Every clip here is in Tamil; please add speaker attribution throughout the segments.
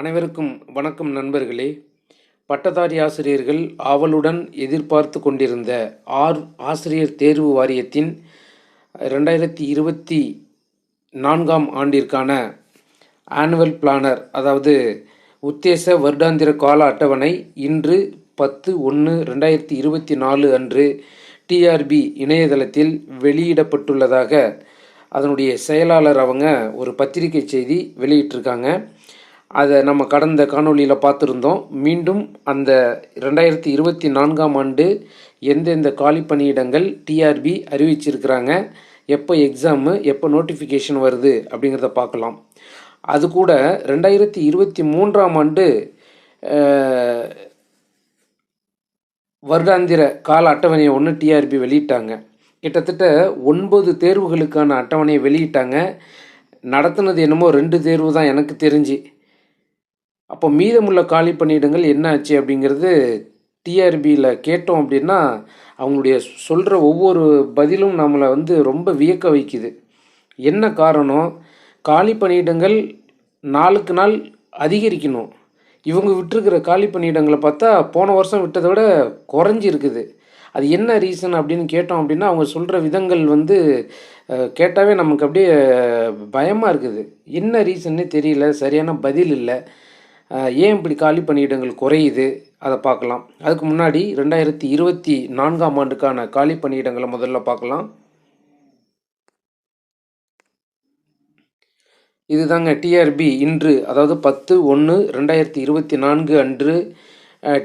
Speaker 1: அனைவருக்கும் வணக்கம் நண்பர்களே. பட்டதாரி ஆசிரியர்கள் ஆவலுடன் எதிர்பார்த்து கொண்டிருந்த ஆர் ஆசிரியர் தேர்வு வாரியத்தின் ரெண்டாயிரத்தி இருபத்தி நான்காம் ஆண்டிற்கான ஆனுவல் பிளானர் அதாவது உத்தேச வருடாந்திர கால அட்டவணை இன்று பத்து ஒன்று ரெண்டாயிரத்தி இருபத்தி நாலு அன்று டிஆர்பி இணையதளத்தில் வெளியிடப்பட்டுள்ளதாக அதனுடைய செயலாளர் அவங்க ஒரு பத்திரிகை செய்தி வெளியிட்டிருக்காங்க. அதை நம்ம கடந்த காணொளியில் பார்த்துருந்தோம். மீண்டும் அந்த ரெண்டாயிரத்தி இருபத்தி நான்காம் ஆண்டு எந்தெந்த காலி பணியிடங்கள் டிஆர்பி அறிவிச்சிருக்கிறாங்க எப்போ எக்ஸாமு எப்போ நோட்டிஃபிகேஷன் வருது அப்படிங்கிறத பார்க்கலாம். அது கூட ரெண்டாயிரத்தி இருபத்தி மூன்றாம் ஆண்டு வருடாந்திர கால அட்டவணையை ஒன்று டிஆர்பி வெளியிட்டாங்க. கிட்டத்தட்ட ஒன்பது தேர்வுகளுக்கான அட்டவணையை வெளியிட்டாங்க. நடத்துனது என்னமோ ரெண்டு தேர்வு தான் எனக்கு தெரிஞ்சு. அப்போ மீதமுள்ள காலி பணியிடங்கள் என்ன ஆச்சு அப்படிங்கிறது டிஆர்பியில் கேட்டோம் அப்படின்னா அவங்களுடைய சொல்கிற ஒவ்வொரு பதிலும் நம்மளை வந்து ரொம்ப வியக்க வைக்குது. என்ன காரணம்? காலி பணியிடங்கள் நாளுக்கு நாள் அதிகரிக்கணும். இவங்க விட்டுருக்கிற காலி பணியிடங்களை பார்த்தா போன வருஷம் விட்டதை விட குறைஞ்சிருக்குது. அது என்ன ரீசன் அப்படின்னு கேட்டோம் அப்படின்னா அவங்க சொல்கிற விதங்கள் வந்து கேட்டாவே நமக்கு அப்படியே பயமாக இருக்குது. என்ன ரீசன்னே தெரியல சரியான பதில் இல்லை. ஏன் இப்படி காலி பணியிடங்கள் குறையுது? அதை பார்க்கலாம். அதுக்கு முன்னாடி ரெண்டாயிரத்தி இருபத்தி நான்காம் ஆண்டுக்கான காலி பணியிடங்களை முதல்ல பார்க்கலாம். இதுதாங்க டிஆர்பி இன்று அதாவது பத்து ஒன்று ரெண்டாயிரத்தி இருபத்தி நான்கு அன்று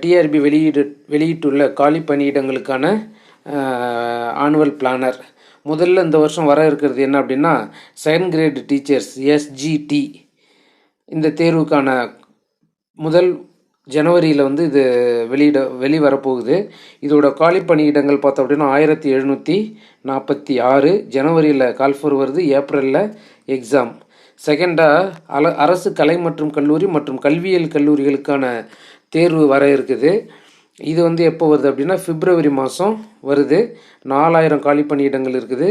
Speaker 1: டிஆர்பி வெளியீடு வெளியிட்டுள்ள காலி பணியிடங்களுக்கான ஆனுவல் பிளானர் முதல்ல இந்த வருஷம் வர இருக்கிறது என்ன அப்படின்னா செகண்ட் கிரேட் டீச்சர்ஸ் எஸ்ஜிடி இந்த தேர்வுக்கான முதல் ஜனவரியில் வந்து இது வெளியிட வெளிவரப்போகுது. இதோட காலி பணியிடங்கள் பார்த்தோம் அப்படின்னா ஆயிரத்தி எழுநூற்றி நாற்பத்தி ஆறு ஜனவரியில் கால்ஃபர் வருது ஏப்ரலில் எக்ஸாம். செகண்டாக அல அரசு கலை மற்றும் கல்லூரி மற்றும் கல்வியியல் கல்லூரிகளுக்கான தேர்வு வர இருக்குது. இது வந்து எப்போ வருது அப்படின்னா பிப்ரவரி மாதம் வருது. நாலாயிரம் காலி பணியிடங்கள் இருக்குது.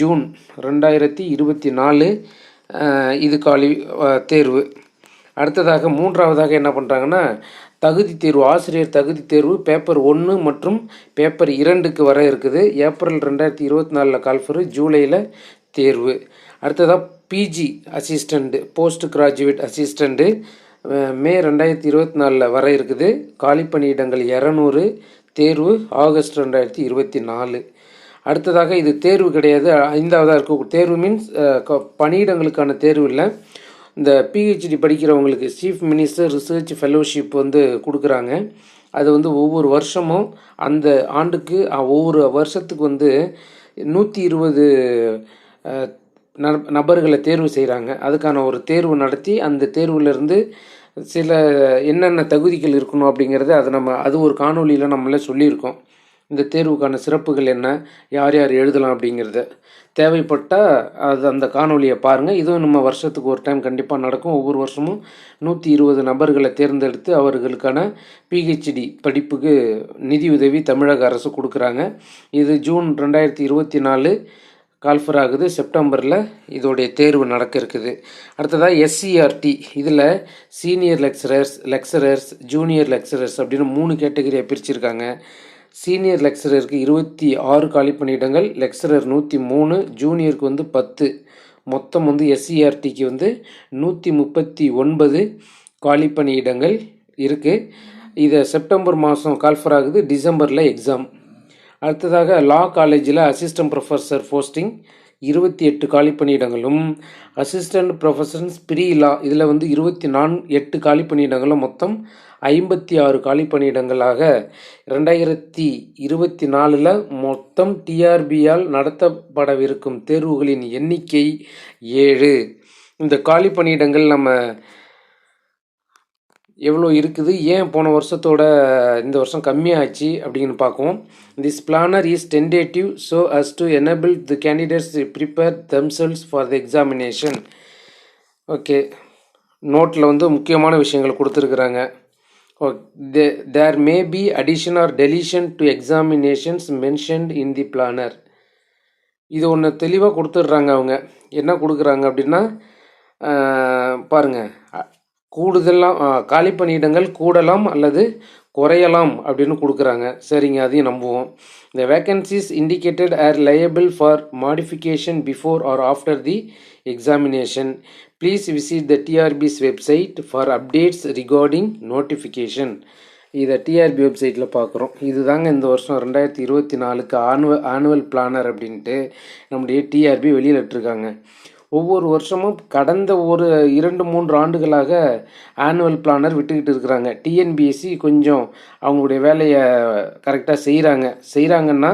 Speaker 1: ஜூன் ரெண்டாயிரத்தி இருபத்தி நாலு இது காலி தேர்வு. அடுத்ததாக மூன்றாவதாக என்ன பண்ணுறாங்கன்னா தகுதி தேர்வு ஆசிரியர் தகுதி தேர்வு பேப்பர் ஒன்று மற்றும் பேப்பர் இரண்டுக்கு வர இருக்குது. ஏப்ரல் ரெண்டாயிரத்தி இருபத்தி நாலில் கால்ஃபரு ஜூலையில் தேர்வு. அடுத்ததாக PG assistant post graduate assistant May ரெண்டாயிரத்தி இருபத்தி நாலில் வர இருக்குது. காலி பணியிடங்கள் இரநூறு தேர்வு ஆகஸ்ட் ரெண்டாயிரத்தி இருபத்தி நாலு. அடுத்ததாக இது தேர்வு கிடையாது. ஐந்தாவதாக இருக்க. தேர்வு மீன்ஸ் பணியிடங்களுக்கான தேர்வு இல்லை. இந்த பிஹெச்டி படிக்கிறவங்களுக்கு சீஃப் மினிஸ்டர் ரிசர்ச் ஃபெலோஷிப் வந்து கொடுக்குறாங்க. அது வந்து ஒவ்வொரு வருஷமும் அந்த ஆண்டுக்கு ஒவ்வொரு வருஷத்துக்கு வந்து நூற்றி இருபது நபர்களை தேர்வு செய்கிறாங்க அதுக்கான ஒரு தேர்வு நடத்தி அந்த தேர்வுலேருந்து சில என்னென்ன தகுதிகள் இருக்கணும் அப்படிங்கிறத அதை நம்ம அது ஒரு காணொலியில் நம்மளே சொல்லியிருக்கோம். இந்த தேர்வுக்கான சிறப்புகள் என்ன? யார் யார் எழுதலாம் அப்படிங்கிறத. தேவைப்பட்டால் அது அந்த காணொலியை பாருங்கள் இதுவும் நம்ம வருஷத்துக்கு ஒரு டைம் கண்டிப்பாக நடக்கும். ஒவ்வொரு வருஷமும் நூற்றி இருபது நபர்களை தேர்ந்தெடுத்து அவர்களுக்கான பிஹெச்டி படிப்புக்கு நிதியுதவி தமிழக அரசு கொடுக்குறாங்க. இது ஜூன் ரெண்டாயிரத்தி இருபத்தி நாலு கால்ஃபர் ஆகுது. செப்டம்பரில் இதோடைய தேர்வு நடக்க இருக்குது. அடுத்ததாக எஸ்சிஆர்டி இதில் senior lecturers lecturers junior lecturers அப்படின்னு மூணு கேட்டகரியாக பிரிச்சிருக்காங்க. சீனியர் லெக்சரருக்கு இருபத்தி ஆறு காலி பணியிடங்கள் லெக்சரர் நூற்றி மூணு ஜூனியருக்கு வந்து பத்து. மொத்தம் வந்து எஸ்சிஆர்டிக்கு வந்து நூற்றி முப்பத்தி ஒன்பது காலி பணியிடங்கள் இருக்குது இதை செப்டம்பர் மாதம் கால்ஃபர் ஆகுது டிசம்பரில் எக்ஸாம். அடுத்ததாக லா காலேஜில் அசிஸ்டன்ட் ப்ரொஃபஸர் போஸ்டிங் இருபத்தி எட்டு காலி பணியிடங்களும். அசிஸ்டன்ட் ப்ரொஃபஸர்ஸ் ப்ரீ லா இதில் வந்து இருபத்தி நான் எட்டு காலி பணியிடங்களும் மொத்தம் ஐம்பத்தி ஆறு காலி பணியிடங்களாக ரெண்டாயிரத்தி இருபத்தி நாலில் மொத்தம் டிஆர்பியால் நடத்தப்படவிருக்கும் தேர்வுகளின் எண்ணிக்கை ஏழு. இந்த காலி பணியிடங்கள் நம்ம எவ்வளோ இருக்குது? ஏன் போன வருஷத்தோட இந்த வருஷம் கம்மியாச்சு அப்படின்னு பார்க்குவோம். This planner is tentative so as to enable the candidates prepare themselves for the examination okay நோட்டில் வந்து முக்கியமான விஷயங்கள் கொடுத்துருக்குறாங்க. There may be addition or deletion to examinations mentioned in the planner இது ஒன்று தெளிவாக கொடுத்துட்றாங்க அவங்க. என்ன கொடுக்குறாங்க அப்படின்னா பாருங்கள் கூடுதலாம் காலி பணியிடங்கள் கூடலாம் அல்லது குறையலாம் அப்படின்னு கொடுக்குறாங்க. சரிங்க அதையும் நம்புவோம். இந்த vacancies indicated are liable for modification before or after the examination please visit the trb's website for updates regarding notification. இதை டிஆர்பி வெப்சைட்டில் பார்க்குறோம். இதுதாங்க இந்த வருஷம் ரெண்டாயிரத்தி இருபத்தி நாலுக்கு ஆனுவல் ஆனுவல் பிளானர் அப்படின்ட்டு நம்முடைய டிஆர்பி வெளியிலிட்டிருக்காங்க ஒவ்வொரு வருஷமும் கடந்த ஒரு இரண்டு மூன்று ஆண்டுகளாக ஆனுவல் பிளானர் விட்டுக்கிட்டு இருக்கிறாங்க. டிஎன்பிஎஸ்சி கொஞ்சம் அவங்களுடைய வேலையை கரெக்டாக செய்கிறாங்க செய்கிறாங்கன்னா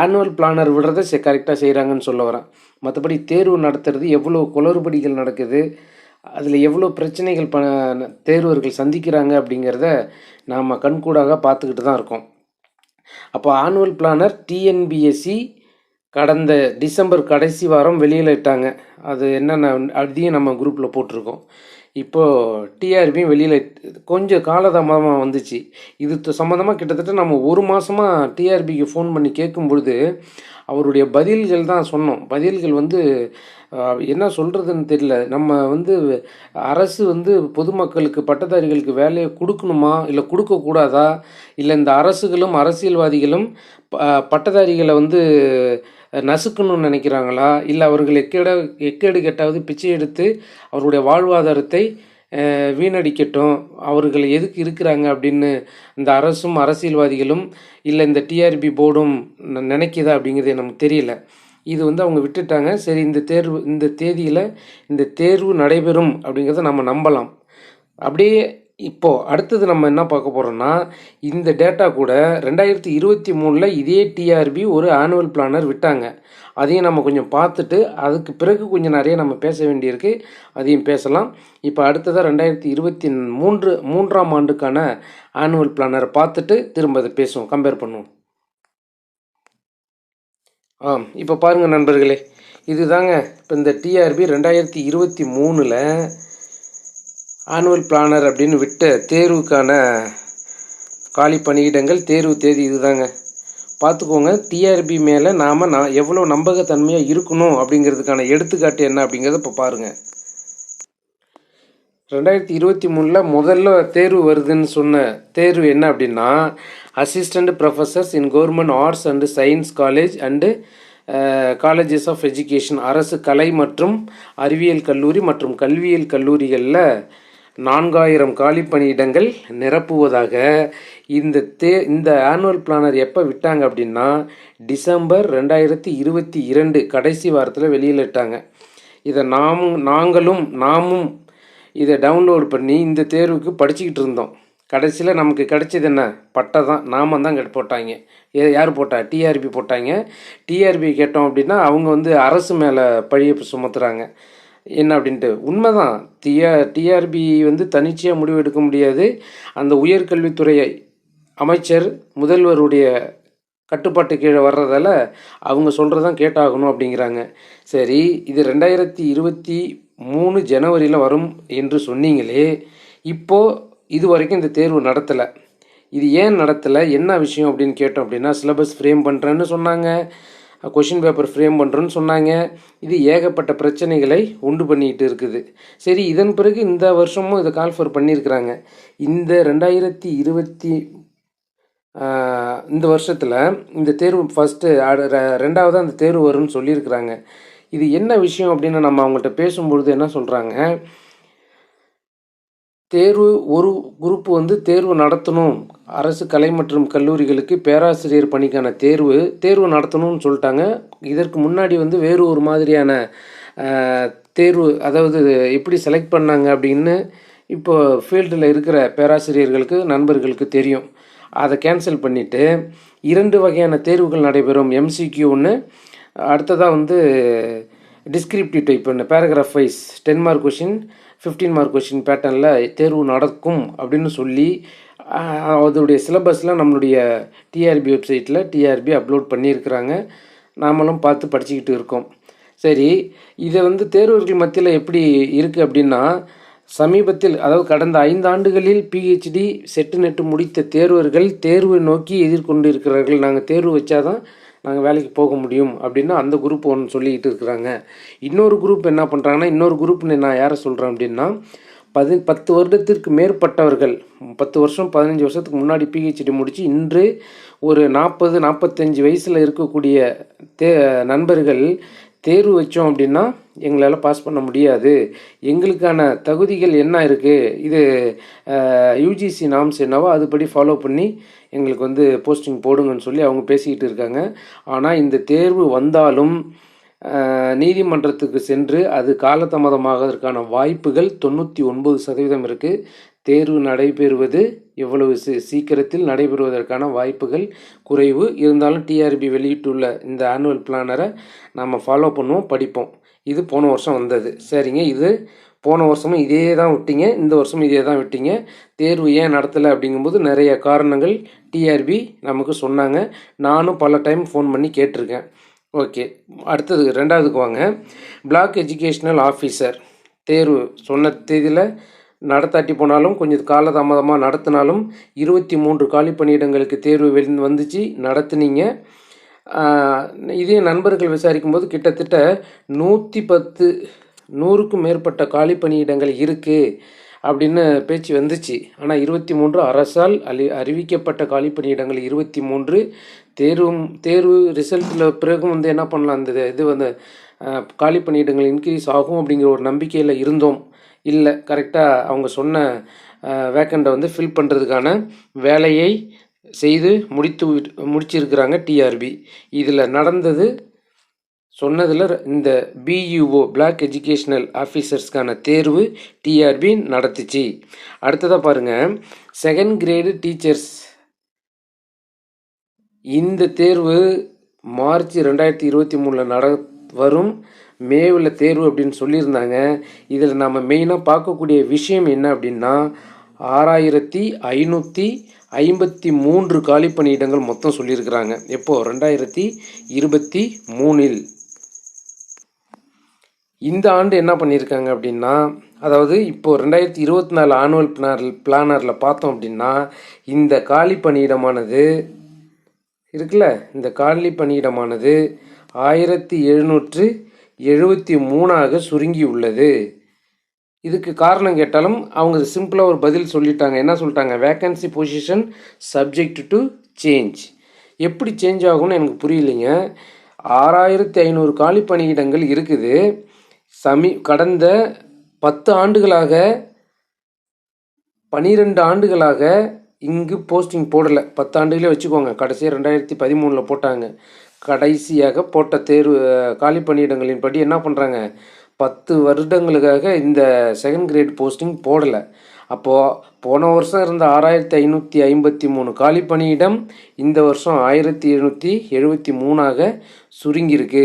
Speaker 1: ஆனுவல் பிளானர் விடுறதை செ கரெக்டாக செய்கிறாங்கன்னு சொல்ல வரேன் மற்றபடி தேர்வு நடத்துறது எவ்வளோ குளறுபடிகள் நடக்குது அதில் எவ்வளோ பிரச்சனைகள் ப தேர்வர்கள் சந்திக்கிறாங்க அப்படிங்கிறத நாம் கண்கூடாக பார்த்துக்கிட்டு தான் இருக்கோம். அப்போ ஆனுவல் பிளானர் டிஎன்பிஎஸ்சி கடந்த டிசம்பர் கடைசி வாரம் வெளியில் இட்டாங்க அது என்னென்ன அதையும் நம்ம குரூப்பில் போட்டிருக்கோம். இப்போது டிஆர்பியும் வெளியில் கொஞ்சம் காலதாமதமாக வந்துச்சு. இது சம்மந்தமாக கிட்டத்தட்ட நம்ம ஒரு மாதமாக டிஆர்பிக்கு ஃபோன் பண்ணி கேட்கும் பொழுது அவருடைய பதில்கள் தான் சொன்னோம். பதில்கள் வந்து என்ன சொல்கிறதுன்னு தெரியல. நம்ம வந்து அரசு வந்து பொதுமக்களுக்கு பட்டதாரிகளுக்கு வேலையை கொடுக்கணுமா? இல்லை கொடுக்கக்கூடாதா? இல்லை இந்த அரசுகளும் அரசியல்வாதிகளும் ப- பட்டதாரிகளை வந்து நசுக்கணும்னு நினைக்கிறாங்களா? இல்லை அவர்கள் எக்கேட எக்கேடு கெட்டாவது பிச்சை எடுத்து அவருடைய வாழ்வாதாரத்தை வீணடிக்கட்டும்? அவர்கள் எதுக்கு இருக்கிறாங்க அப்படின்னு இந்த அரசும் அரசியல்வாதிகளும் இல்லை இந்த டிஆர்பி போர்டும் நினைக்கிதா நினைக்குதா அப்படிங்கிறது நமக்கு தெரியல. இது வந்து அவங்க விட்டுட்டாங்க. சரி இந்த தேர்வு இந்த தேதியில் இந்த தேர்வு நடைபெறும் அப்படிங்கிறத நம்ம நம்பலாம். அப்படியே இப்போது அடுத்தது நம்ம என்ன பார்க்க போகிறோம்னா இந்த டேட்டா கூட ரெண்டாயிரத்தி இருபத்தி மூணில் இதே டிஆர்பி ஒரு ஆனுவல் பிளானர் விட்டாங்க. அதையும் நம்ம கொஞ்சம் பார்த்துட்டு அதுக்கு பிறகு கொஞ்சம் நிறைய நம்ம பேச வேண்டியிருக்கு. அதையும் பேசலாம். இப்போ அடுத்ததாக ரெண்டாயிரத்தி இருபத்தி மூன்று மூன்றாம் ஆண்டுக்கான ஆனுவல் பிளானரை பார்த்துட்டு திரும்ப அதை பேசுவோம் கம்பேர் பண்ணுவோம். ஆ இப்போ பாருங்கள் நண்பர்களே. இதுதாங்க இப்போ இந்த டிஆர்பி ரெண்டாயிரத்தி இருபத்தி மூணில் ஆனுவல் பிளானர் அப்படின்னு விட்ட தேர்வுக்கான காலி பணியிடங்கள் தேர்வு தேதி இதுதாங்க. பார்த்துக்கோங்க டிஆர்பி மேலே நாம் நான் எவ்வளோ நம்பகத்தன்மையாக இருக்கணும் அப்படிங்கிறதுக்கான எடுத்துக்காட்டு என்ன அப்படிங்கிறத இப்போ பாருங்கள் ரெண்டாயிரத்தி இருபத்தி மூணில் முதல்ல தேர்வு வருதுன்னு சொன்ன தேர்வு என்ன அப்படின்னா assistant professors in government arts and science college and colleges of education அரசு கலை மற்றும் அறிவியல் கல்லூரி மற்றும் கல்வியியல் கல்லூரிகளில் நான்காயிரம் காலி பணியிடங்கள் நிரப்புவதாக இந்த தே இந்த ஆனுவல் பிளானர் எப்போ விட்டாங்க அப்படின்னா டிசம்பர் ரெண்டாயிரத்தி இருபத்தி இரண்டு கடைசி வாரத்தில் வெளியிலிட்டாங்க. இதை நாமும் நாங்களும் நாமும் இதை டவுன்லோட் பண்ணி இந்த தேர்வுக்கு படிச்சுக்கிட்டு இருந்தோம். கடைசியில் நமக்கு கிடைச்சது என்ன? பட்டை தான். நாம தான் கெட் போட்டாங்க. யார் போட்டா? டிஆர்பி போட்டாங்க. டிஆர்பி கேட்டோம் அப்படின்னா அவங்க வந்து அரசு மேலே பழியை சுமத்துறாங்க. என்ன அப்படின்ட்டு. உண்மைதான். டிஆர் டிஆர்பி வந்து தனிச்சையாக முடிவு எடுக்க முடியாது. அந்த உயர்கல்வித்துறை அமைச்சர் முதல்வருடைய கட்டுப்பாட்டு கீழே வர்றதால அவங்க சொல்கிறதான் கேட்டாகணும் அப்படிங்கிறாங்க. சரி இது ரெண்டாயிரத்தி இருபத்தி மூணு ஜனவரியில் வரும் என்று சொன்னீங்களே இப்போது இது வரைக்கும் இந்த தேர்வு நடத்தலை. இது ஏன் நடத்தலை? என்ன விஷயம் அப்படின்னு கேட்டோம் அப்படின்னா சிலபஸ் ஃப்ரேம் பண்ணுறேன்னு சொன்னாங்க. கொஷின் பேப்பர் ஃப்ரேம் பண்ணுறோன்னு சொன்னாங்க. இது ஏகப்பட்ட பிரச்சனைகளை உண்டு பண்ணிக்கிட்டு இருக்குது. சரி இதன் பிறகு இந்த வருஷமும் இதை கால்ஃபர் பண்ணியிருக்கிறாங்க இந்த ரெண்டாயிரத்தி இருபத்தி இந்த வருஷத்தில் இந்த தேர்வு ஃபஸ்ட்டு ரெண்டாவது அந்த தேர்வு வரும்னு சொல்லியிருக்கிறாங்க இது என்ன விஷயம் அப்படின்னு நம்ம அவங்கள்ட்ட பேசும்பொழுது என்ன சொல்கிறாங்க தேர்வு ஒரு குரூப் வந்து தேர்வு நடத்தணும். அரசு கலை மற்றும் கல்லூரிகளுக்கு பேராசிரியர் பணிக்கான தேர்வு தேர்வு நடத்தணும்னு சொல்லிட்டாங்க. இதற்கு முன்னாடி வந்து வேறு ஒரு மாதிரியான தேர்வு அதாவது எப்படி செலக்ட் பண்ணாங்க அப்படின்னு இப்போ ஃபீல்டில் இருக்கிற பேராசிரியர்களுக்கு நண்பர்களுக்கு தெரியும். அதை கேன்சல் பண்ணிவிட்டு இரண்டு வகையான தேர்வுகள் நடைபெறும். எம்சிக்யூ ஒன்று அடுத்ததாக வந்து டிஸ்கிரிப்டிவ் டைப் ஒன்று paragraph wise ten mark question fifteen mark question பேட்டர்னில் தேர்வு நடக்கும் அப்படின்னு சொல்லி அதோடைய சிலபஸ்லாம் நம்மளுடைய டிஆர்பி வெப்சைட்டில் டிஆர்பி அப்லோட் பண்ணியிருக்கிறாங்க. நாமளும் பார்த்து படிச்சுக்கிட்டு இருக்கோம். சரி இதை வந்து தேர்வர்கள் மத்தியில் எப்படி இருக்குது அப்படின்னா சமீபத்தில் அதாவது கடந்த ஐந்து ஆண்டுகளில் பிஹெச்டி செட்டு நெட்டு முடித்த தேர்வர்கள் தேர்வை நோக்கி எதிர்கொண்டு இருக்கிறார்கள் நாங்கள் தேர்வு வச்சாதான் நாங்கள் வேலைக்கு போக முடியும் அப்படின்னு அந்த குரூப் ஒன்று சொல்லிக்கிட்டு இருக்கிறாங்க. இன்னொரு குரூப் என்ன பண்ணுறாங்கன்னா இன்னொரு குரூப் நான் யாரை சொல்கிறேன் அப்படின்னா பதி பத்து வருடத்திற்கு மேற்பட்டவர்கள் பத்து வருஷம் பதினஞ்சு வருஷத்துக்கு முன்னாடி பிஹெச்டி முடித்து இன்று ஒரு நாற்பது நாற்பத்தஞ்சு வயசில் இருக்கக்கூடிய தே நண்பர்கள் தேர்வு வச்சோம் அப்படின்னா எங்களால் பாஸ் பண்ண முடியாது. எங்களுக்கான தகுதிகள் என்ன இருக்குது இது யூஜிசி நாம்ஸ் என்னவோ அதுபடி ஃபாலோ பண்ணி எங்களுக்கு வந்து போஸ்டிங் போடுங்கன்னு சொல்லி அவங்க பேசிக்கிட்டு இருக்காங்க. ஆனால் இந்த தேர்வு வந்தாலும் நீதிமன்றத்துக்கு சென்று அது காலதாமதமாகதற்கான வாய்ப்புகள் தொண்ணூற்றி ஒன்பது சதவீதம் இருக்குது தேர்வு நடைபெறுவது எவ்வளவு சீ சீக்கிரத்தில் நடைபெறுவதற்கான வாய்ப்புகள் குறைவு. இருந்தாலும் டிஆர்பி வெளியிட்டுள்ள இந்த ஆனுவல் பிளானரை நம்ம ஃபாலோ பண்ணுவோம் படிப்போம். இது போன வருஷம் வந்தது. சரிங்க இது போன வருஷமும் இதே தான் விட்டீங்க இந்த வருஷமும் இதே தான் விட்டீங்க. தேர்வு ஏன் நடத்தலை அப்படிங்கும்போது நிறைய காரணங்கள் டிஆர்பி நமக்கு சொன்னாங்க. நானும் பல டைம் ஃபோன் பண்ணி கேட்டிருக்கேன். ஓகே அடுத்தது ரெண்டாவதுக்கு வாங்க. பிளாக் எஜுகேஷ்னல் ஆஃபீஸர் தேர்வு சொன்ன தேதியில் நடத்தாட்டி போனாலும் கொஞ்சம் காலதாமதமாக நடத்தினாலும் இருபத்தி மூன்று காலி பணியிடங்களுக்கு தேர்வு வெளி வந்துச்சு நடத்துனீங்க. இதே நண்பர்கள் விசாரிக்கும் போது கிட்டத்தட்ட நூற்றி பத்து நூறுக்கும் மேற்பட்ட காலி பணியிடங்கள் இருக்குது அப்படின்னு பேச்சு வந்துச்சு. ஆனால் இருபத்தி மூன்று அரசால் அலி அறிவிக்கப்பட்ட காலி பணியிடங்கள் இருபத்தி மூன்று. தேர்வும் தேர்வு ரிசல்ட்டில் பிறகும் வந்து என்ன பண்ணலாம்? அந்த இது வந்து காலி பணியிடங்கள் இன்க்ரீஸ் ஆகும் அப்படிங்கிற ஒரு நம்பிக்கையில் இருந்தோம். இல்லை கரெக்டாக அவங்க சொன்ன வேக்கண்டை வந்து ஃபில் பண்ணுறதுக்கான வேலையை செய்து முடித்து முடிச்சிருக்கிறாங்க டிஆர்பி இதில் நடந்தது சொன்னதில் இந்த பியூஓ பிளாக் எஜுகேஷ்னல் ஆஃபீஸர்ஸ்க்கான தேர்வு டிஆர்பி நடத்துச்சு. அடுத்ததாக பாருங்கள் செகண்ட் கிரேடு டீச்சர்ஸ் இந்த தேர்வு மார்ச் ரெண்டாயிரத்தி இருபத்தி மூணில் நட வரும். மேவில் தேர்வு அப்படின்னு சொல்லியிருந்தாங்க. இதில் நம்ம மெயினாக பார்க்கக்கூடிய விஷயம் என்ன அப்படின்னா ஆறாயிரத்தி ஐநூற்றி ஐம்பத்தி மூன்று காலி பணியிடங்கள் மொத்தம் சொல்லியிருக்கிறாங்க. எப்போது ரெண்டாயிரத்தி இருபத்தி மூணில். இந்த ஆண்டு என்ன பண்ணியிருக்காங்க அப்படின்னா அதாவது இப்போ ரெண்டாயிரத்தி இருபத்தி நாலு ஆனுவல் பிளானர் பிளானரில் பார்த்தோம் அப்படின்னா இந்த காலி பணியிடமானது இருக்குல்ல இந்த காலி பணியிடமானது ஆயிரத்தி எழுநூற்று எழுபத்தி மூணாக சுருங்கி உள்ளது. இதுக்கு காரணம் கேட்டாலும் அவங்க சிம்பிளாக ஒரு பதில் சொல்லிட்டாங்க. என்ன சொல்லிட்டாங்க? Vacancy position subject to change எப்படி சேஞ்ச் ஆகும்னு எனக்கு புரியலைங்க. ஆறாயிரத்தி ஐநூறு காலி பணியிடங்கள் இருக்குது. சமீ கடந்த பத்து ஆண்டுகளாக பனிரெண்டு ஆண்டுகளாக இங்கு போஸ்டிங் போடலை. பத்து ஆண்டுகளே வச்சுக்கோங்க. கடைசியாக ரெண்டாயிரத்தி பதிமூணில் போட்டாங்க. கடைசியாக போட்ட தேர்வு காலி பணியிடங்களின் படி என்ன பண்ணுறாங்க பத்து வருடங்களுக்காக இந்த செகண்ட் கிரேட் போஸ்டிங் போடலை. அப்போது போன வருஷம் இருந்த ஆறாயிரத்தி ஐநூற்றி ஐம்பத்தி மூணு காலி பணியிடம் இந்த வருஷம் ஆயிரத்தி எழுநூற்றி எழுபத்தி மூணாக சுருங்கியிருக்கு.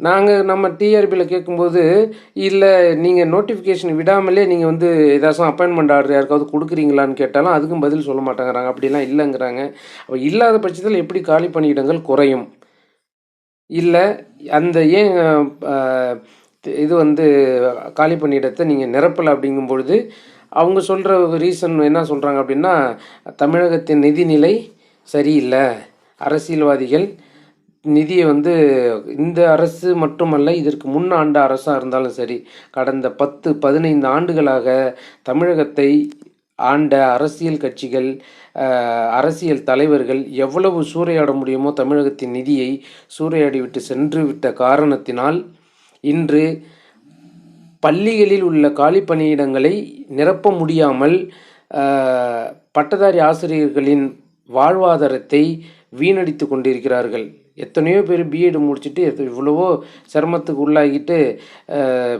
Speaker 1: நாங்கள் நம்ம டிஆர்பியில் கேட்கும்போது இல்லை நீங்கள் நோட்டிஃபிகேஷன் விடாமலே நீங்கள் வந்து ஏதாச்சும் அப்பாயின்மெண்ட் ஆர்டர் யாருக்காவது கொடுக்குறீங்களான்னு கேட்டாலும் அதுக்கும் பதில் சொல்ல மாட்டேங்கிறாங்க. அப்படிலாம் இல்லைங்கிறாங்க. அப்போ இல்லாத பட்சத்தில் எப்படி காலி பணியிடங்கள் குறையும்? இல்லை அந்த ஏன் இது வந்து காலி பணியிடத்தை நீங்கள் நிரப்பலை அப்படிங்கும் பொழுது அவங்க சொல்கிற ரீசன் என்ன சொல்கிறாங்க அப்படின்னா தமிழகத்தின் நிதிநிலை சரியில்லை. அரசியல்வாதிகள் நிதியை வந்து இந்த அரசு மட்டுமல்ல இதற்கு முன் ஆண்ட அரசாக இருந்தாலும் சரி கடந்த பத்து பதினைந்து ஆண்டுகளாக தமிழகத்தை ஆண்ட அரசியல் கட்சிகள் அரசியல் தலைவர்கள் எவ்வளவு சூறையாட முடியுமோ தமிழகத்தின் நிதியை சூறையாடி விட்டு சென்று விட்ட காரணத்தினால் இன்று பள்ளிகளில் உள்ள காலி பணியிடங்களை நிரப்ப முடியாமல் பட்டதாரி ஆசிரியர்களின் வாழ்வாதாரத்தை வீணடித்து கொண்டிருக்கிறார்கள். எத்தனையோ பேர் பிஎட் முடிச்சுட்டு எத்த- இவ்வளவோ சிரமத்துக்கு உள்ளாகிட்டு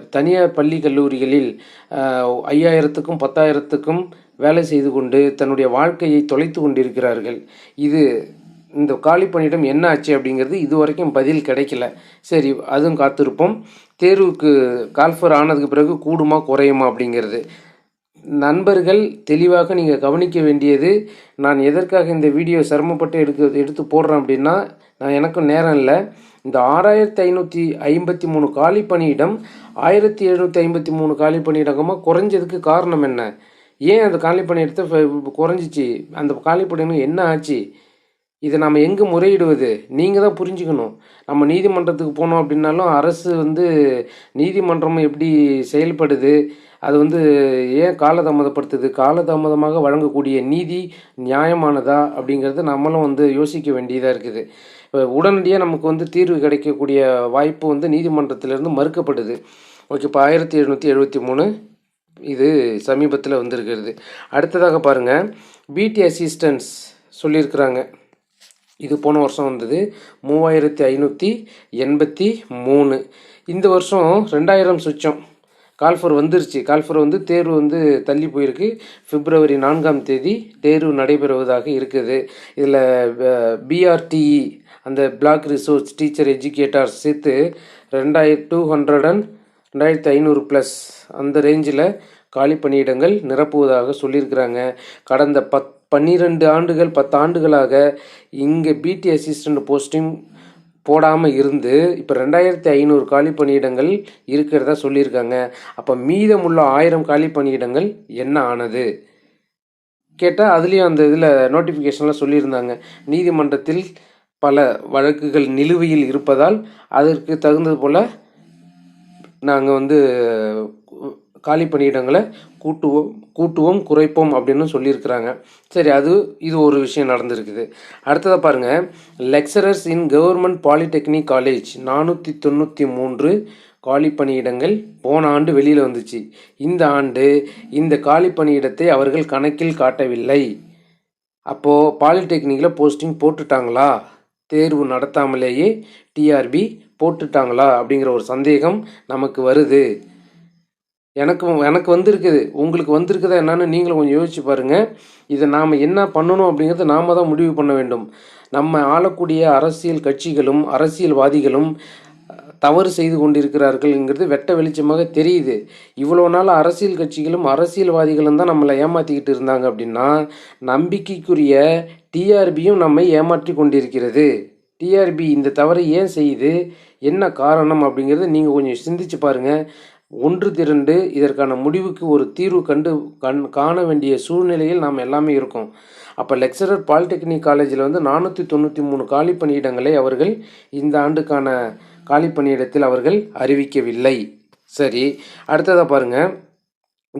Speaker 1: தனியார் பள்ளி கல்லூரிகளில் ஐயாயிரத்துக்கும் பத்தாயிரத்துக்கும் வேலை செய்து கொண்டு தன்னுடைய வாழ்க்கையை தொலைத்து கொண்டிருக்கிறார்கள். இது இந்த காலி பணியிடம் என்ன ஆச்சு அப்படிங்கிறது இது வரைக்கும் பதில் கிடைக்கல. சரி அதுவும் காத்திருப்போம். தேர்வுக்கு கால்ஃபர் ஆனதுக்கு பிறகு கூடுமா குறையுமா அப்படிங்கிறது. நண்பர்கள் தெளிவாக நீங்கள் கவனிக்க வேண்டியது நான் எதற்காக இந்த வீடியோ சிரமப்பட்டு எடுக்க எடுத்து போடுறேன் அப்படின்னா நான் எனக்கும் நேரம் இல்லை. இந்த ஆறாயிரத்தி ஐநூற்றி ஐம்பத்தி மூணு காலி பணியிடம் ஆயிரத்தி எழுநூற்றி ஐம்பத்தி மூணு காலி பணியிடமாக குறைஞ்சதுக்கு காரணம் என்ன? ஏன் அந்த காலி பணியிடத்தை குறைஞ்சிச்சு? அந்த காலி பணியிடம் என்ன ஆச்சு? இதை நம்ம எங்கே முறையிடுவது? நீங்கள் தான் புரிஞ்சுக்கணும். நம்ம நீதிமன்றத்துக்கு போனோம் அப்படின்னாலும் அரசு வந்து நீதிமன்றம் எப்படி செயல்படுது? அது வந்து ஏன் காலதாமதப்படுத்துது. காலதாமதமாக வழங்கக்கூடிய நீதி நியாயமானதா அப்படிங்கிறது நம்மளும் வந்து யோசிக்க வேண்டியதாக இருக்குது. இப்போ உடனடியாக நமக்கு வந்து தீர்வு கிடைக்கக்கூடிய வாய்ப்பு வந்து நீதிமன்றத்திலிருந்து மறுக்கப்படுது. ஓகே இப்போ ஆயிரத்தி எழுநூற்றி எழுபத்தி மூணு இது சமீபத்தில் வந்திருக்கிறது. அடுத்ததாக பாருங்கள் பிடி அசிஸ்டன்ஸ் சொல்லியிருக்கிறாங்க. இது போன வருஷம் வந்தது. மூவாயிரத்தி ஐநூற்றி எண்பத்தி மூணு. இந்த வருஷம் ரெண்டாயிரம் சுச்சம். கால்ஃபர் வந்துருச்சு. கால்ஃபர் வந்து தேர்வு வந்து தள்ளி போயிருக்கு. பிப்ரவரி நான்காம் தேதி தேர்வு நடைபெறுவதாக இருக்குது. இதில் பிஆர்டிஇ அந்த பிளாக் ரிசோர்ஸ் டீச்சர் எஜுகேட்டர்ஸ் சேர்த்து ரெண்டாயிரம் டூ ஹண்ட்ரட் அண்ட் ரெண்டாயிரத்து ஐநூறு ப்ளஸ் அந்த ரேஞ்சில் காலி பணியிடங்கள் நிரப்புவதாக சொல்லியிருக்கிறாங்க. கடந்த பத் பன்னிரெண்டு ஆண்டுகள் பத்து ஆண்டுகளாக இங்கே பிடி அசிஸ்டண்ட் போஸ்டிங் போடாமல் இருந்து இப்போ ரெண்டாயிரத்தி ஐநூறு காலி பணியிடங்கள் இருக்கிறதா சொல்லியிருக்காங்க. அப்போ மீதமுள்ள ஆயிரம் காலி பணியிடங்கள் என்ன ஆனது? கேட்டால் அதுலேயும் அந்த இதில் நோட்டிஃபிகேஷன்லாம் சொல்லியிருந்தாங்க. நீதிமன்றத்தில் பல வழக்குகள் நிலுவையில் இருப்பதால் அதற்கு தகுந்தது போல் நாங்கள் வந்து காலி பணியிடங்களை கூட்டுவோம் கூட்டுவோம் குறைப்போம் அப்படின்னு சொல்லியிருக்கிறாங்க. சரி அது இது ஒரு விஷயம் நடந்திருக்குது. அடுத்ததாக பாருங்கள் lecturers in government polytechnic college நானூற்றி தொண்ணூற்றி மூன்று காலி பணியிடங்கள் போன ஆண்டு வெளியில் வந்துச்சு. இந்த ஆண்டு இந்த காலி பணியிடத்தை அவர்கள் கணக்கில் காட்டவில்லை. அப்போது பாலிடெக்னிக்கில் போஸ்டிங் போட்டுட்டாங்களா? தேர்வு நடத்தாமலேயே டிஆர்பி போட்டுட்டாங்களா? அப்படிங்கிற ஒரு சந்தேகம் நமக்கு வருது. எனக்கு எனக்கு வந்திருக்குது. உங்களுக்கு வந்திருக்குதா என்னன்னு நீங்களும் கொஞ்சம் யோசிச்சு பாருங்கள் இதை நாம் என்ன பண்ணணும் அப்படிங்கிறத நாம் தான் முடிவு பண்ண வேண்டும். நம்ம ஆளக்கூடிய அரசியல் கட்சிகளும் அரசியல்வாதிகளும் தவறு செய்து கொண்டிருக்கிறார்கள்ங்கிறது வெட்ட வெளிச்சமாக தெரியுது. இவ்வளோ நாள் அரசியல் கட்சிகளும் அரசியல்வாதிகளும் தான் நம்மளை ஏமாற்றிக்கிட்டு இருந்தாங்க அப்படின்னா நம்பிக்கைக்குரிய டிஆர்பியும் நம்மை ஏமாற்றி கொண்டிருக்கிறது. டிஆர்பி இந்த தவறை ஏன் செய்யுது? என்ன காரணம் அப்படிங்கிறத நீங்கள் கொஞ்சம் சிந்திச்சு பாருங்கள் ஒன்று திரண்டு இதற்கான முடிவுக்கு ஒரு தீர்வு கண்டு கண் காண வேண்டிய சூழ்நிலையில் நாம் எல்லாமே இருக்கோம். அப்போ லெக்சரர் பாலிடெக்னிக் காலேஜில் வந்து நானூற்றி தொண்ணூற்றி மூணு காலி பணியிடங்களை அவர்கள் இந்த ஆண்டுக்கான காலி பணியிடத்தில் அவர்கள் அறிவிக்கவில்லை. சரி அடுத்ததாக பாருங்கள்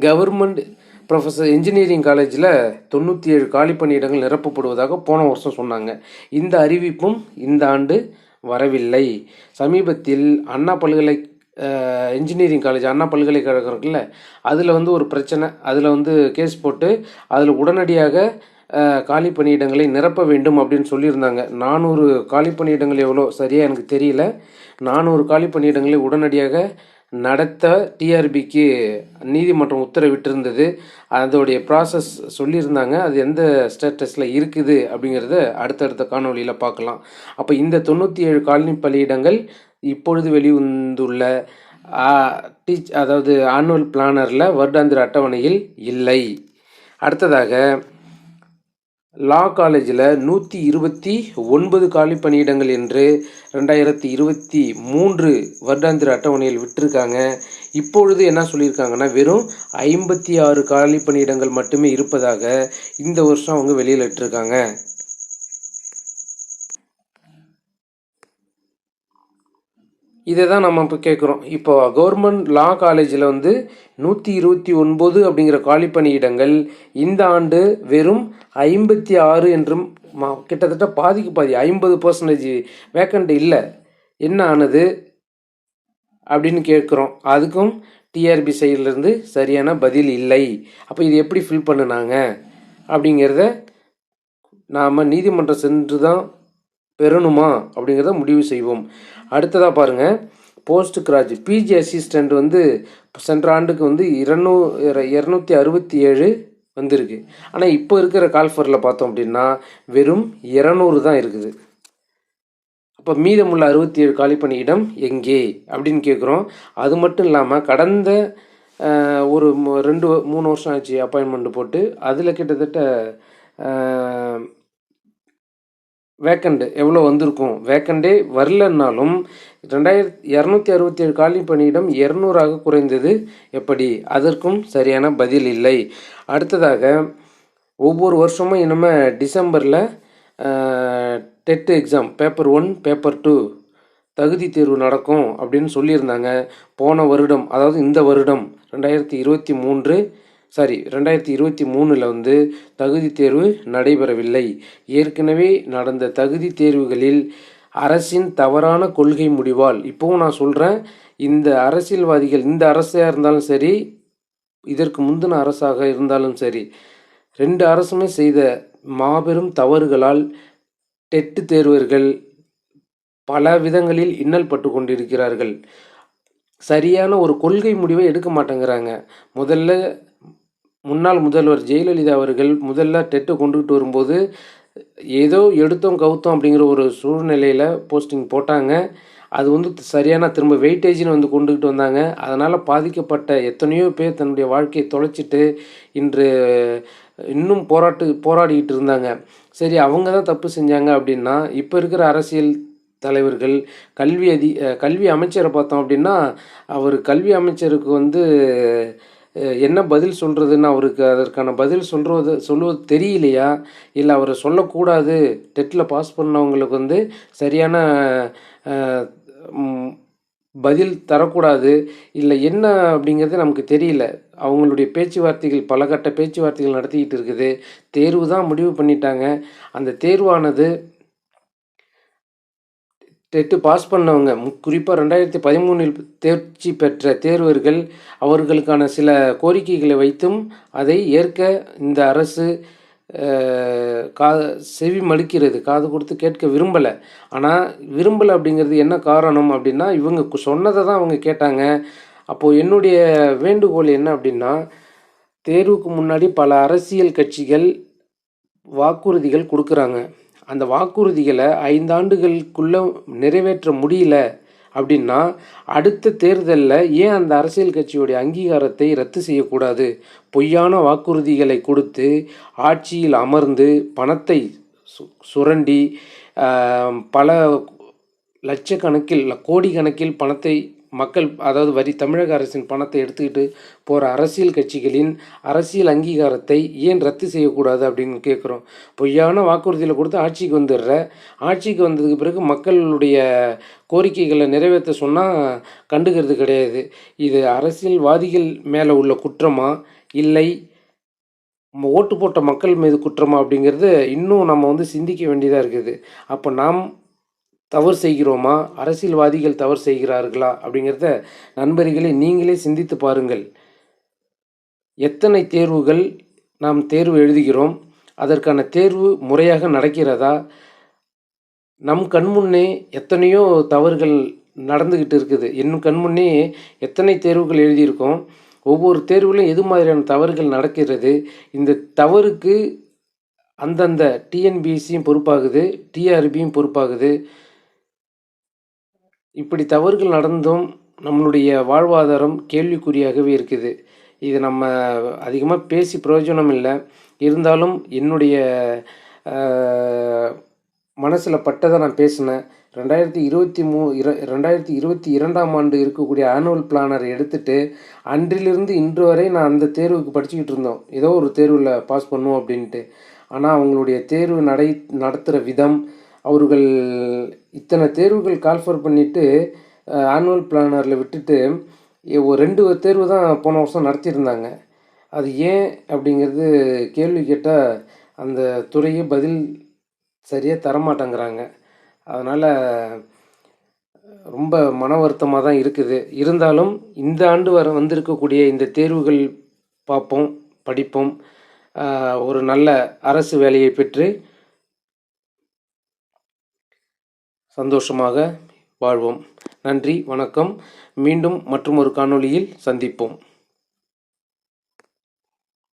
Speaker 1: கவர்மெண்ட் ப்ரொஃபஸர் இன்ஜினியரிங் காலேஜில் தொண்ணூற்றி ஏழு காலி பணியிடங்கள் நிரப்பப்படுவதாக போன வருஷம் சொன்னாங்க. இந்த அறிவிப்பும் இந்த ஆண்டு வரவில்லை. சமீபத்தில் அண்ணா பல்கலை இன்ஜினியரிங் காலேஜ் அண்ணா பல்கலைக்கழகம் இருக்குல்ல அதில் வந்து ஒரு பிரச்சனை. அதில் வந்து கேஸ் போட்டு அதில் உடனடியாக காலி பணியிடங்களை நிரப்ப வேண்டும் அப்படின்னு சொல்லியிருந்தாங்க. நானூறு காலி பணியிடங்கள் எவ்வளோ? சரியாக எனக்கு தெரியல. நானூறு காலி பணியிடங்களை உடனடியாக நடத்த டிஆர்பிக்கு நீதிமன்றம் உத்தரவிட்டிருந்தது. அதோடைய ப்ராசஸ் சொல்லியிருந்தாங்க. அது எந்த ஸ்டேட்டஸில் இருக்குது அப்படிங்கிறத அடுத்தடுத்த காணொலியில் பார்க்கலாம். அப்போ இந்த தொண்ணூற்றி ஏழு காலனி பணியிடங்கள் இப்பொழுது வெளிவந்துள்ள டீச் அதாவது ஆனுவல் பிளானரில் வருடாந்திர அட்டவணையில் இல்லை. அடுத்ததாக லா காலேஜில் நூற்றி இருபத்தி ஒன்பது காலி பணியிடங்கள் என்று ரெண்டாயிரத்தி இருபத்தி மூன்று வருடாந்திர அட்டவணையில் விட்டிருக்காங்க. இப்பொழுது என்ன சொல்லியிருக்காங்கன்னா வெறும் ஐம்பத்தி ஆறு காலி பணியிடங்கள் மட்டுமே இருப்பதாக இந்த வருஷம் அவங்க வெளியில் விட்டுருக்காங்க. இதை தான் நம்ம இப்போ கேட்குறோம் இப்போ கவர்மெண்ட் லா காலேஜில் வந்து நூற்றி இருபத்தி ஒன்பது அப்படிங்கிற காலி பணியிடங்கள் இந்த ஆண்டு வெறும் ஐம்பத்தி ஆறு என்றும் கிட்டத்தட்ட பாதிக்கு பாதி ஐம்பது பர்சன்டேஜ் வேக்கண்ட் இல்லை. என்ன ஆனது அப்படின்னு கேட்குறோம் அதுக்கும் டிஆர்பி சைட்லேருந்து சரியான பதில் இல்லை. அப்போ இது எப்படி ஃபில் பண்ணினாங்க? அப்படிங்கிறத நாம் நீதிமன்றம் சென்று தான் பெறணுமா அப்படிங்கிறத முடிவு செய்வோம். அடுத்ததாக பாருங்கள் போஸ்ட் கிராஜ் பிஜி அசிஸ்டண்ட் வந்து சென்ற ஆண்டுக்கு வந்து இரநூ இரநூத்தி அறுபத்தி ஏழு வந்திருக்கு. ஆனால் இப்போ இருக்கிற கால்ஃபரில் பார்த்தோம் அப்படின்னா வெறும் இரநூறு தான் இருக்குது. அப்போ மீதமுள்ள அறுபத்தி ஏழு காலி பணியிடம் எங்கே அப்படின்னு கேட்குறோம் அது மட்டும் இல்லாமல் கடந்த ஒரு ரெண்டு மூணு வருஷம் ஆச்சு அப்பாயின்மெண்ட் போட்டு. அதில் கிட்டத்தட்ட வேக்கண்ட் எவ்வளோ வந்திருக்கும்? வேக்கண்டே வரலன்னாலும் ரெண்டாயிரத்தி இரநூத்தி அறுபத்தி ஏழு காலி பணியிடம் இரநூறாக குறைந்தது. எப்படி? அதற்கும் சரியான பதில் இல்லை. அடுத்ததாக ஒவ்வொரு வருஷமும் இனிமேல் டிசம்பரில் TET exam paper one paper two தகுதி தேர்வு நடக்கும் அப்படின்னு சொல்லியிருந்தாங்க. போன வருடம் அதாவது இந்த வருடம் ரெண்டாயிரத்தி இருபத்தி மூன்று சாரி ரெண்டாயிரத்தி இருபத்தி மூணில் வந்து தகுதி தேர்வு நடைபெறவில்லை. ஏற்கனவே நடந்த தகுதி தேர்வுகளில் அரசின் தவறான கொள்கை முடிவால் இப்போவும் நான் சொல்கிறேன் இந்த அரசியல்வாதிகள் இந்த அரசாக இருந்தாலும் சரி இதற்கு முந்தின அரசாக இருந்தாலும் சரி ரெண்டு அரசுமே செய்த மாபெரும் தவறுகளால் டெட்டு தேர்வர்கள் பல விதங்களில் இன்னல் பட்டு கொண்டிருக்கிறார்கள். சரியான ஒரு கொள்கை முடிவை எடுக்க மாட்டேங்கிறாங்க. முதல்ல முன்னாள் முதல்வர் ஜெயலலிதா அவர்கள் முதல்ல டெட்டை கொண்டுகிட்டு வரும்போது ஏதோ எடுத்தோம் கவுத்தோம் அப்படிங்கிற ஒரு சூழ்நிலையில் போஸ்டிங் போட்டாங்க. அது வந்து சரியான திரும்ப வெயிட்டேஜ்னு வந்து கொண்டுக்கிட்டு வந்தாங்க. அதனால் பாதிக்கப்பட்ட எத்தனையோ பேர் தன்னுடைய வாழ்க்கையை தொலைச்சிட்டு இன்று இன்னும் போராட்டு போராடிக்கிட்டு இருந்தாங்க. சரி அவங்க தான் தப்பு செஞ்சாங்க அப்படின்னா இப்போ இருக்கிற அரசியல் தலைவர்கள் கல்வி அதி கல்வி அமைச்சரை பார்த்தோம் அப்படின்னா அவர் கல்வி அமைச்சருக்கு வந்து என்ன பதில் சொல்கிறதுன்னு அவருக்கு அதற்கான பதில் சொல்கிறது சொல்லுவது தெரியலையா? இல்லை அவரை சொல்லக்கூடாது டெட்டில் பாஸ் பண்ணவங்களுக்கு வந்து சரியான பதில் தரக்கூடாது இல்லை என்ன அப்படிங்கிறது நமக்கு தெரியல. அவங்களுடைய பேச்சுவார்த்தைகள் பல கட்ட பேச்சுவார்த்தைகள் நடத்திக்கிட்டு இருக்குது. தேர்வு தான் முடிவு பண்ணிட்டாங்க. அந்த தேர்வானது டெட்டு பாஸ் பண்ணவங்க. குறிப்பாக ரெண்டாயிரத்தி பதிமூணில் தேர்ச்சி பெற்ற தேர்வர்கள் அவர்களுக்கான சில கோரிக்கைகளை வைத்தும் அதை ஏற்க இந்த அரசு கா செவி மடுக்கிறது. காது கொடுத்து கேட்க விரும்பலை. ஆனால் விரும்பலை அப்படிங்கிறது என்ன காரணம் அப்படின்னா இவங்க சொன்னதை தான் அவங்க கேட்டாங்க. அப்போது என்னுடைய வேண்டுகோள் என்ன அப்படின்னா தேர்வுக்கு முன்னாடி பல அரசியல் கட்சிகள் வாக்குறுதிகள் கொடுக்குறாங்க. அந்த வாக்குறுதிகளை ஐந்தாண்டுகளுக்குள்ளே நிறைவேற்ற முடியல அப்படின்னா அடுத்த தேர்தலில் ஏன் அந்த அரசியல் கட்சியுடைய அங்கீகாரத்தை ரத்து செய்யக்கூடாது? பொய்யான வாக்குறுதிகளை கொடுத்து ஆட்சியில் அமர்ந்து பணத்தை சு சுரண்டி பல லட்சக்கணக்கில் கோடிக்கணக்கில் பணத்தை மக்கள் அதாவது வரி தமிழக அரசின் பணத்தை எடுத்துக்கிட்டு போகிற அரசியல் கட்சிகளின் அரசியல் அங்கீகாரத்தை ஏன் ரத்து செய்யக்கூடாது அப்படின்னு கேட்குறோம் பொய்யான வாக்குறுதியில் கொடுத்து ஆட்சிக்கு வந்துடுற ஆட்சிக்கு வந்ததுக்கு பிறகு மக்களுடைய கோரிக்கைகளை நிறைவேற்ற சொன்னால் கண்டுக்கிறது கிடையாது. இது அரசியல்வாதிகள் மேலே உள்ள குற்றமா? இல்லை. ஓட்டு போட்ட மக்கள் மீது குற்றமா அப்படிங்கிறது இன்னும் நம்ம வந்து சிந்திக்க வேண்டியதாக இருக்குது. அப்போ நாம் தவறு செய்கிறோமா? அரசியல்வாதிகள் தவறு செய்கிறார்களா? அப்படிங்கிறத நண்பர்களை நீங்களே சிந்தித்து பாருங்கள். எத்தனை தேர்வுகள் நாம் தேர்வு எழுதுகிறோம்? அதற்கான தேர்வு முறையாக நடக்கிறதா? நம் கண்முன்னே எத்தனையோ தவறுகள் நடந்துக்கிட்டு இருக்குது. என் கண்முன்னே எத்தனை தேர்வுகள் எழுதியிருக்கோம்? ஒவ்வொரு தேர்வுலையும் எது மாதிரியான தவறுகள் நடக்கிறது? இந்த தவறுக்கு அந்தந்த டிஎன்பிஎஸ்சியும் பொறுப்பாகுது டிஆர்பியும் பொறுப்பாகுது. இப்படி தவறுகள் நடந்தும் நம்மளுடைய வாழ்வாதாரம் கேள்விக்குறியாகவே இருக்குது. இது நம்ம அதிகமாக பேசி பிரயோஜனம் இல்லை. இருந்தாலும் என்னுடைய மனசில் பட்டதை நான் பேசினேன். ரெண்டாயிரத்தி இருபத்தி மூ இர ரெண்டாயிரத்தி இருபத்தி இரண்டாம் ஆண்டு இருக்கக்கூடிய ஆனுவல் பிளானரை எடுத்துகிட்டு அன்றிலிருந்து இன்று வரை நான் அந்த தேர்வுக்கு படிச்சுக்கிட்டு இருந்தோம். ஏதோ ஒரு தேர்வில் பாஸ் பண்ணுவோம் அப்படின்ட்டு. ஆனால் அவங்களுடைய தேர்வு நடை நடத்துகிற விதம் அவர்கள் இத்தனை தேர்வுகள் கால்ஃபர் பண்ணிவிட்டு ஆனுவல் பிளானரில் விட்டுட்டு ஒரு ரெண்டு தேர்வு தான் போன வருஷம் நடத்தியிருந்தாங்க. அது ஏன் அப்படிங்கிறது கேள்வி கேட்டால் அந்த துறையை பதில் சரியாக தரமாட்டேங்கிறாங்க. அதனால் ரொம்ப மன வருத்தமாக தான் இருக்குது. இருந்தாலும் இந்த ஆண்டு வர வந்திருக்கக்கூடிய இந்த தேர்வுகள் பார்ப்போம் படிப்போம். ஒரு நல்ல அரசு வேலையை பெற்று சந்தோஷமாக வாழ்வோம். நன்றி வணக்கம். மீண்டும் மற்றும் ஒரு காணொளியில் சந்திப்போம்.